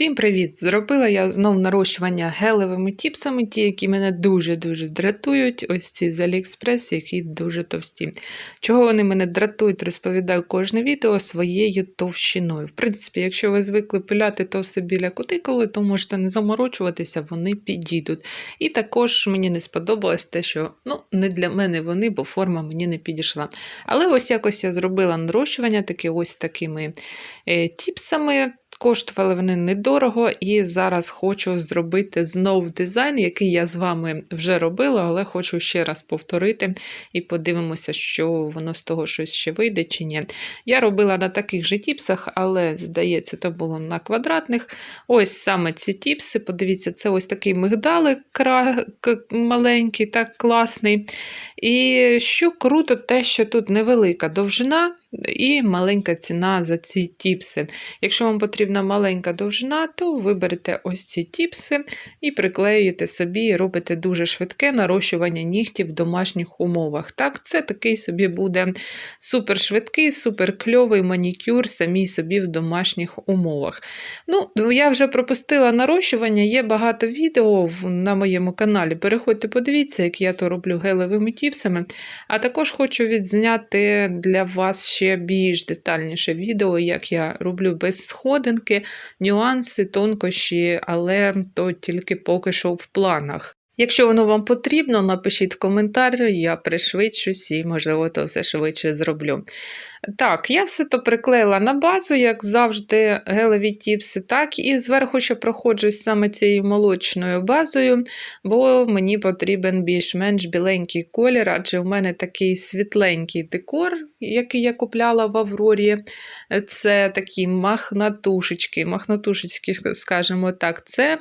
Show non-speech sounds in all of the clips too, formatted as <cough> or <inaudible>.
Всім привіт! Зробила я знов нарощування гелевими тіпсами, ті, які мене дуже-дуже дратують. Ось ці з Aliexpress, які дуже товсті. Чого вони мене дратують, розповідаю кожне відео своєю товщиною. В принципі, якщо ви звикли пиляти товсте біля кутикули, то можете не заморочуватися, вони підійдуть. І також мені не сподобалось те, що ну, не для мене вони, бо форма мені не підійшла. Але ось якось я зробила нарощування таки ось такими е, тіпсами. Коштували вони недорого, і зараз хочу зробити знов дизайн, який я з вами вже робила, але хочу ще раз повторити і подивимося, що воно з того щось ще вийде чи ні. Я робила на таких же тіпсах, але, здається, то було на квадратних. Ось саме ці тіпси. Подивіться, це ось такий мигдалик маленький, так класний. І що круто, те, що тут невелика довжина. І маленька ціна за ці тіпси. Якщо вам потрібна маленька довжина, то виберете ось ці тіпси і приклеюєте собі, і робите дуже швидке нарощування нігтів в домашніх умовах. Так, це такий собі буде супер швидкий, супер кльовий манікюр самій собі в домашніх умовах. Ну, я вже пропустила нарощування, є багато відео на моєму каналі. Переходьте, подивіться, як я то роблю гелевими тіпсами. А також хочу відзняти для вас ще більш детальніше відео, як я роблю без сходинки, нюанси, тонкощі, але то тільки поки що в планах. Якщо воно вам потрібно, напишіть в коментар, я пришвидшусь і, можливо, то все швидше зроблю. Так, я все то приклеїла на базу, як завжди, гелеві тіпси, так, і зверху ще проходжусь саме цією молочною базою, бо мені потрібен більш-менш біленький колір, адже в мене такий світленький декор, який я купляла в Аврорі. Це такі махнатушечки, махнатушечки, скажімо так, це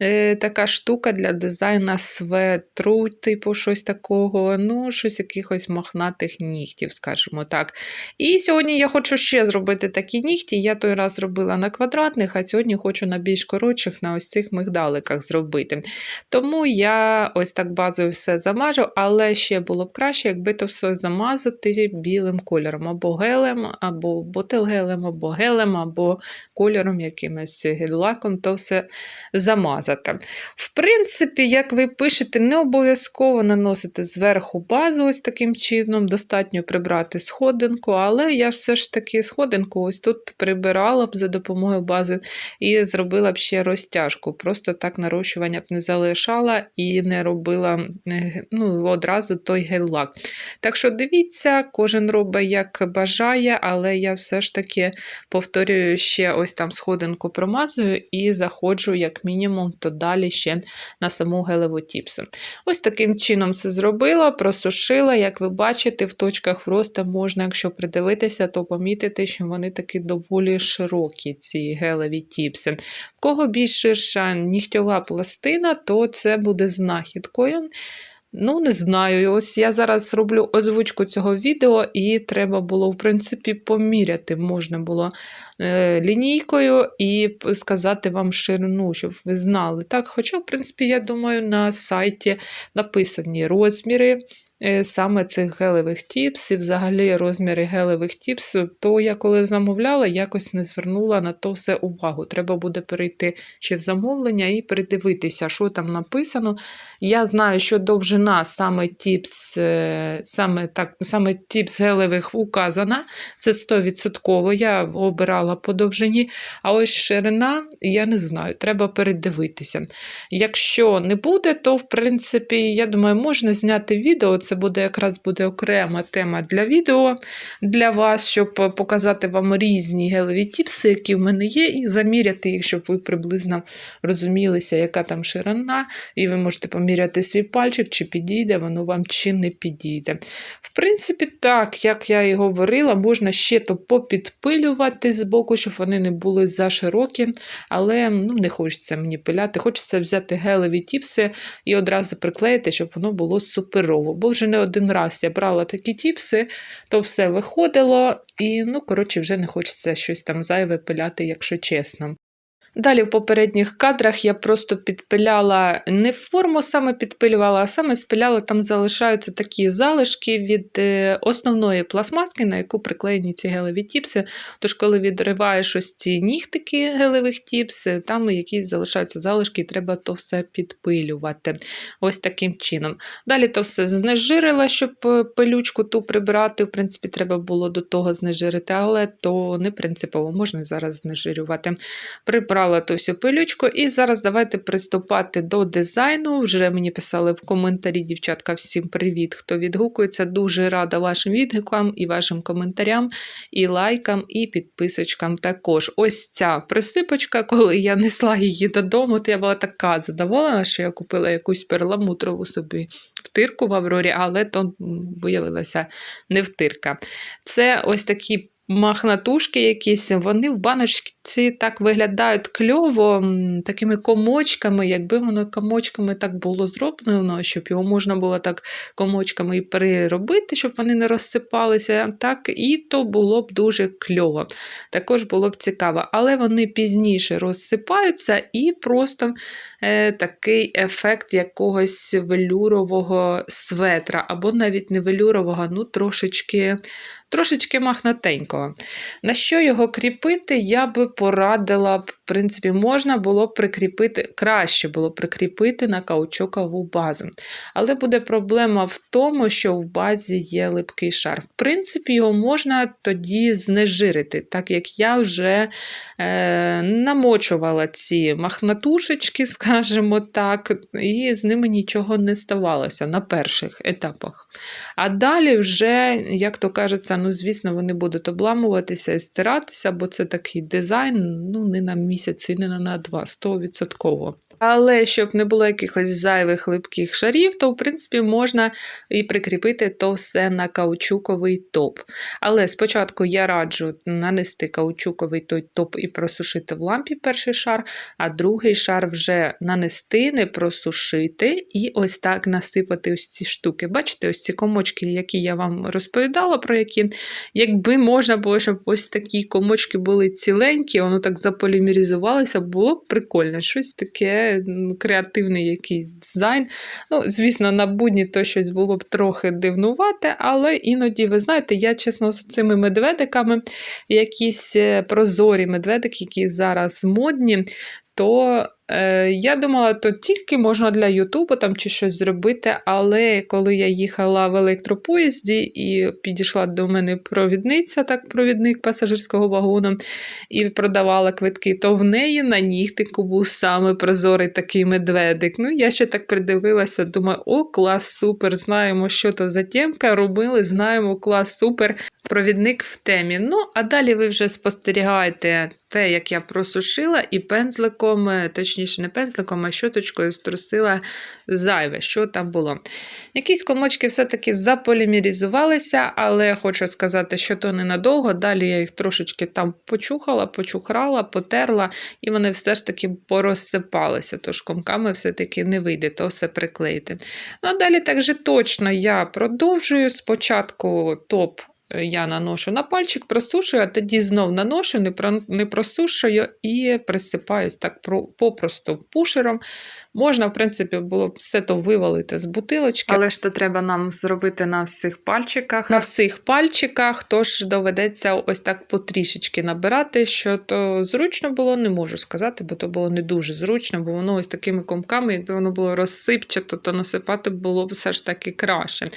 е, така штука для дизайну светру, типу щось такого, ну, щось якихось мохнатих нігтів, скажімо так. І сьогодні я хочу ще зробити такі нігті. Я той раз робила на квадратних, а сьогодні хочу на більш коротших, на ось цих мигдаликах зробити. Тому я ось так базою все замажу, але ще було б краще, якби то все замазати білим кольором, або гелем, або ботелгелем, або гелем, або кольором якимось гель-лаком, то все замазати. В принципі, як ви пишете, не обов'язково наносити зверху базу ось таким чином, достатньо прибрати сходинку, але я все ж таки сходинку ось тут прибирала б за допомогою бази і зробила б ще розтяжку. Просто так нарощування б не залишала і не робила е, ну, одразу той гель-лак. Так що дивіться, кожен робить як бажає, але я все ж таки повторюю ще ось там сходинку промазую і заходжу, як мінімум, то далі ще на саму гелеву тіпсу. Ось таким чином це зробила, просушила. Як ви бачите, в точках роста можна, якщо придивитися, то помітити, що вони такі доволі широкі, ці гелеві тіпси. В кого більш ширша нігтьова пластина, то це буде знахідкою. Ну, не знаю. Ось я зараз роблю озвучку цього відео, і треба було, в принципі, поміряти можна було е, лінійкою і сказати вам ширину, щоб ви знали. Так, Хоча, в принципі, я думаю, на сайті написані розміри. Е, саме цих гелевих тіпс і взагалі розміри гелевих тіпс, то я коли замовляла, якось не звернула на то все увагу. Треба буде перейти ще в замовлення і передивитися, що там написано. Я знаю, що довжина саме тіпс, е, саме так, саме тіпс гелевих указана, це 100%. Я обирала по довжині, а ось ширина, я не знаю, треба передивитися. Якщо не буде, то в принципі, я думаю, можна зняти відео. Це буде якраз буде окрема тема для відео для вас, щоб показати вам різні гелеві тіпси, які в мене є, і заміряти їх, щоб ви приблизно розумілися, яка там ширина, і ви можете поміряти свій пальчик, чи підійде воно вам, чи не підійде. В принципі, так, як я і говорила, можна ще то попідпилювати з боку, щоб вони не були за широкі, але ну, не хочеться мені пиляти. Хочеться взяти гелеві тіпси і одразу приклеїти, щоб воно було суперово. Бо вже не один раз я брала такі тіпси, то все виходило, і, ну, коротше, вже не хочеться щось там зайве пиляти, якщо чесно. Далі в попередніх кадрах я просто підпиляла не форму саме підпилювала, а саме спиляла, там залишаються такі залишки від е, основної пластмаски, на яку приклеєні ці гелеві тіпси. Тож, коли відриваєш ось ці нігтики гелевих тіпс, е, там якісь залишаються залишки, і треба то все підпилювати. Ось таким чином. Далі то все знежирила, щоб е, пилючку ту прибрати. В принципі, треба було до того знежирити, але то не принципово можна зараз знежирювати. Прибрала ту всю пилючку, і зараз давайте приступати до дизайну. Вже мені писали в коментарі, дівчатка, всім привіт, хто відгукується. Дуже рада вашим відгукам і вашим коментарям, і лайкам, і підписочкам також. Ось ця присипочка, коли я несла її додому, то я була така задоволена, що я купила якусь перламутрову собі втирку в Аврорі, але то виявилася не втирка. Це ось такі махнатушки якісь, вони в баночці так виглядають кльово, такими комочками, якби воно комочками так було зроблено, щоб його можна було так комочками і переробити, щоб вони не розсипалися, так, і то було б дуже кльово. Також було б цікаво, але вони пізніше розсипаються і просто е, такий ефект якогось велюрового светра, або навіть не велюрового, ну трошечки. Трошечки махнатенького. На що його кріпити, я би порадила б, принципі, можна було б прикріпити, краще було б прикріпити на каучукову базу. Але буде проблема в тому, що в базі є липкий шар. В принципі, його можна тоді знежирити, так як я вже е, намочувала ці махнатушечки, скажімо так, і з ними нічого не ставалося на перших етапах. А далі вже, як то кажеться, ну, звісно, вони будуть обламуватися і стиратися, бо це такий дизайн, ну, не на місяць і не на два, 100%. Але щоб не було якихось зайвих липких шарів, то в принципі можна і прикріпити то все на каучуковий топ. Але спочатку я раджу нанести каучуковий той топ і просушити в лампі перший шар, а другий шар вже нанести, не просушити, і ось так насипати ось ці штуки. Бачите, ось ці комочки, які я вам розповідала, про які, якби можна було, щоб ось такі комочки були ціленькі, воно так заполімеризувалося, було б прикольно. Щось таке креативний якийсь дизайн. Ну, звісно, на будні то щось було б трохи дивнувате, але іноді, ви знаєте, я чесно з цими медведиками, якісь е, прозорі медведики, які зараз модні, то я думала, то тільки можна для Ютубу там чи щось зробити. Але коли я їхала в електропоїзді і підійшла до мене провідниця, так, провідник пасажирського вагону, і продавала квитки, то в неї на нігтику був саме прозорий такий медведик. Ну, я ще так придивилася, думаю, о, клас, супер! Знаємо, що то за тємка робили, знаємо, клас, супер. Провідник в темі. Ну, а далі ви вже спостерігаєте те, як я просушила, і пензликом, е, точніше, не пензликом, а щоточкою струсила зайве, що там було. Якісь комочки все-таки заполімеризувалися, але хочу сказати, що то ненадовго. Далі я їх трошечки там почухала, почухрала, потерла, і вони все ж таки порозсипалися. Тож комками все-таки не вийде то все приклеїти. Ну, а далі так же точно я продовжую. Спочатку топ я наношу на пальчик, просушую, а тоді знов наношу, не про- не просушую і присипаюсь так про- попросту пушером. Можна, в принципі, було б все то вивалити з бутилочки. Але ж то треба нам зробити на всіх пальчиках. На всіх пальчиках, тож доведеться ось так потрішечки набирати, що то зручно було, не можу сказати, бо то було не дуже зручно, бо воно ось такими комками, якби воно було розсипчато, то насипати було б все ж таки краще.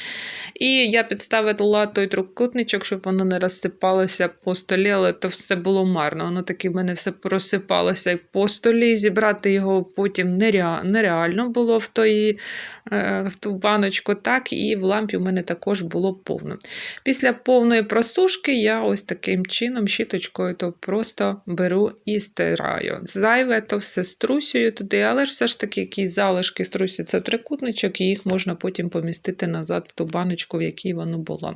І я підставила той трикутничок, щоб воно не розсипалося по столі, але то все було марно. Воно таки в мене все порозсипалося і по столі. Зібрати його потім нереально, було в тої е, в ту баночку, так і в лампі в мене також було повно. Після повної просушки я ось таким чином, щіточкою, то просто беру і стираю. Зайве то все струсюю туди, але ж все ж таки якісь залишки струсюються в трикутничок, і їх можна потім помістити назад в ту баночку, в якій воно було.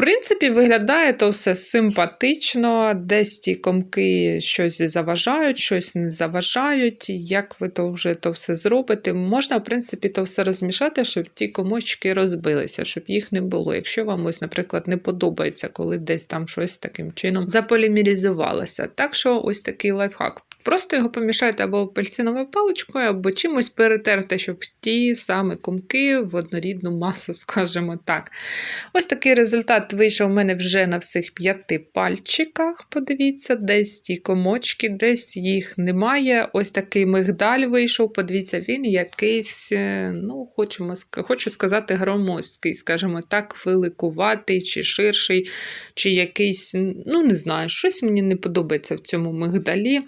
Принципі, виглядає то все симпатично, десь ті комки щось заважають, щось не заважають. Як ви то вже то все зробите? Можна, в принципі, то все розмішати, щоб ті комочки розбилися, щоб їх не було. Якщо вам ось, наприклад, не подобається, коли десь там щось таким чином заполімеризувалося. Так що ось такий лайфхак. Просто його помішайте або апельсиновою паличкою, або чимось перетерти, щоб ті самі комки в однорідну масу, <laughs> скажімо так. Ось такий результат вийшов у мене вже на всіх п'яти пальчиках. Подивіться, десь ті комочки, десь їх немає. Ось такий мигдаль вийшов. Подивіться, він якийсь, е, ну, хочемо, хочу сказати, громоздкий, скажімо так, великуватий чи ширший, чи якийсь, ну не знаю, щось мені не подобається в цьому мигдалі.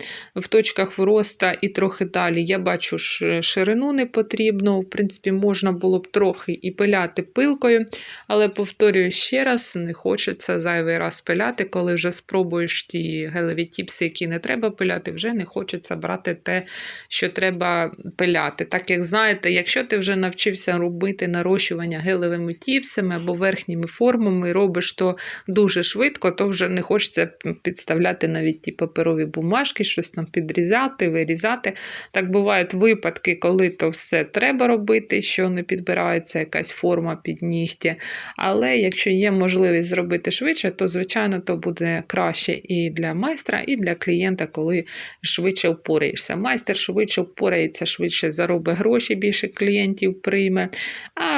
В точках вроста і трохи далі я бачу ширину не потрібно. В принципі, можна було б трохи і пиляти пилкою, але повторюю ще раз, не хочеться зайвий раз пиляти, коли вже спробуєш ті гелеві тіпси, які не треба пиляти, вже не хочеться брати те, що треба пиляти. Так як знаєте, якщо ти вже навчився робити нарощування гелевими тіпсами або верхніми формами, робиш то дуже швидко, то вже не хочеться підставляти навіть ті паперові бумажки, щось там підрізати, вирізати. Так бувають випадки, коли то все треба робити, що не підбирається якась форма під нігті. Але якщо є можливість зробити швидше, то звичайно то буде краще і для майстра, і для клієнта, коли швидше впораєшся. Майстер швидше впорається, швидше заробить гроші, більше клієнтів прийме. А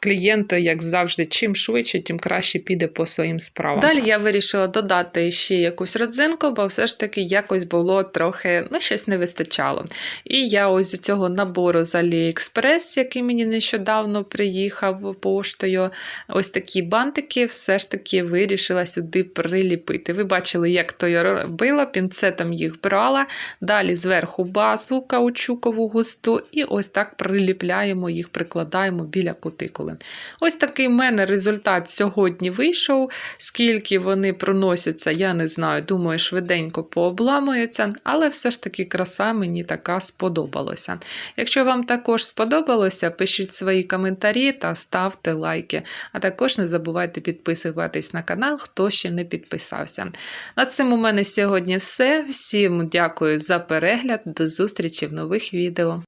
клієнт, як завжди, чим швидше, тим краще піде по своїм справам. Далі я вирішила додати ще якусь родзинку, бо все ж таки якось було трохи, ну, щось не вистачало. І я ось з цього набору з AliExpress, який мені нещодавно приїхав поштою, ось такі бантики все ж таки вирішила сюди приліпити. Ви бачили, як то я робила, пінцетом їх брала, далі зверху базу каучукову густу, і ось так приліпляємо їх, прикладаємо біля кутикули. Ось такий в мене результат сьогодні вийшов. Скільки вони проносяться, я не знаю. Думаю, швиденько пообламуються, але все ж таки краса мені така сподобалася. Якщо вам також сподобалося, пишіть свої коментарі та ставте лайки. А також не забувайте підписуватись на канал, хто ще не підписався. На цим у мене сьогодні все. Всім дякую за перегляд. До зустрічі в нових відео.